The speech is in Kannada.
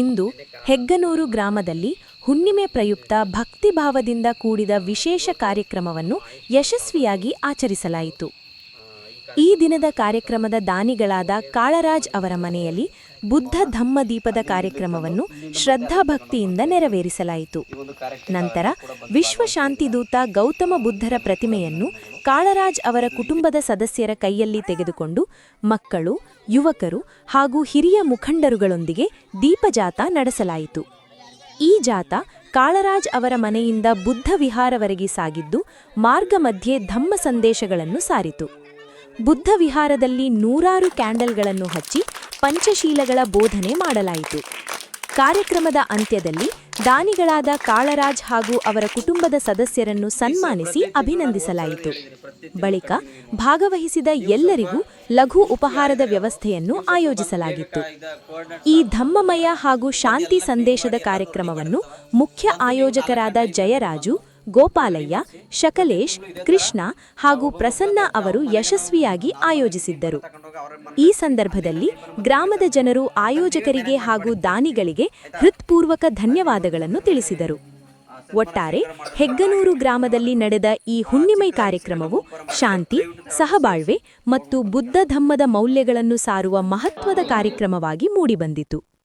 ಇಂದು ಹೆಗ್ಗನೂರು ಗ್ರಾಮದಲ್ಲಿ ಹುಣ್ಣಿಮೆ ಪ್ರಯುಕ್ತ ಭಕ್ತಿಭಾವದಿಂದ ಕೂಡಿದ ವಿಶೇಷ ಕಾರ್ಯಕ್ರಮವನ್ನು ಯಶಸ್ವಿಯಾಗಿ ಆಚರಿಸಲಾಯಿತು. ಈ ದಿನದ ಕಾರ್ಯಕ್ರಮದ ದಾನಿಗಳಾದ ಕಾಳರಾಜ್ ಅವರ ಮನೆಯಲ್ಲಿ ಬುದ್ಧ ಧಮ್ಮ ದೀಪದ ಕಾರ್ಯಕ್ರಮವನ್ನು ಶ್ರದ್ಧಾಭಕ್ತಿಯಿಂದ ನೆರವೇರಿಸಲಾಯಿತು. ನಂತರ ವಿಶ್ವ ಶಾಂತಿದೂತ ಗೌತಮ ಬುದ್ಧರ ಪ್ರತಿಮೆಯನ್ನು ಕಾಳರಾಜ್ ಅವರ ಕುಟುಂಬದ ಸದಸ್ಯರ ಕೈಯಲ್ಲಿ ತೆಗೆದುಕೊಂಡು ಮಕ್ಕಳು, ಯುವಕರು ಹಾಗೂ ಹಿರಿಯ ಮುಖಂಡರುಗಳೊಂದಿಗೆ ದೀಪಜಾತ ನಡೆಸಲಾಯಿತು. ಈ ಜಾತ ಕಾಳರಾಜ್ ಅವರ ಮನೆಯಿಂದ ಬುದ್ಧ ವಿಹಾರವರೆಗೆ ಸಾಗಿದ್ದು ಮಾರ್ಗ ಮಧ್ಯೆ ಧಮ್ಮ ಸಂದೇಶಗಳನ್ನು ಸಾರಿತು. ಬುದ್ಧ ವಿಹಾರದಲ್ಲಿ ನೂರಾರು ಕ್ಯಾಂಡಲ್ಗಳನ್ನು ಹಚ್ಚಿ ಪಂಚಶೀಲಗಳ ಬೋಧನೆ ಮಾಡಲಾಯಿತು. ಕಾರ್ಯಕ್ರಮದ ಅಂತ್ಯದಲ್ಲಿ ದಾನಿಗಳಾದ ಕಾಳರಾಜ್ ಹಾಗೂ ಅವರ ಕುಟುಂಬದ ಸದಸ್ಯರನ್ನು ಸನ್ಮಾನಿಸಿ ಅಭಿನಂದಿಸಲಾಯಿತು. ಬಳಿಕ ಭಾಗವಹಿಸಿದ ಎಲ್ಲರಿಗೂ ಲಘು ಉಪಹಾರದ ವ್ಯವಸ್ಥೆಯನ್ನು ಆಯೋಜಿಸಲಾಗಿತ್ತು. ಈ ಧಮ್ಮಮಯ ಹಾಗೂ ಶಾಂತಿ ಸಂದೇಶದ ಕಾರ್ಯಕ್ರಮವನ್ನು ಮುಖ್ಯ ಆಯೋಜಕರಾದ ಜಯರಾಜು, ಗೋಪಾಲಯ್ಯ, ಶಕಲೇಶ್, ಕೃಷ್ಣ ಹಾಗೂ ಪ್ರಸನ್ನ ಅವರು ಯಶಸ್ವಿಯಾಗಿ ಆಯೋಜಿಸಿದ್ದರು. ಈ ಸಂದರ್ಭದಲ್ಲಿ ಗ್ರಾಮದ ಜನರು ಆಯೋಜಕರಿಗೆ ಹಾಗೂ ದಾನಿಗಳಿಗೆ ಹೃತ್ಪೂರ್ವಕ ಧನ್ಯವಾದಗಳನ್ನು ತಿಳಿಸಿದರು. ಒಟ್ಟಾರೆ ಹೆಗ್ಗನೂರು ಗ್ರಾಮದಲ್ಲಿ ನಡೆದ ಈ ಹುಣ್ಣಿಮೈ ಕಾರ್ಯಕ್ರಮವು ಶಾಂತಿ, ಸಹಬಾಳ್ವೆ ಮತ್ತು ಬುದ್ಧ ಧಮ್ಮದ ಮೌಲ್ಯಗಳನ್ನು ಸಾರುವ ಮಹತ್ವದ ಕಾರ್ಯಕ್ರಮವಾಗಿ ಮೂಡಿಬಂದಿತು.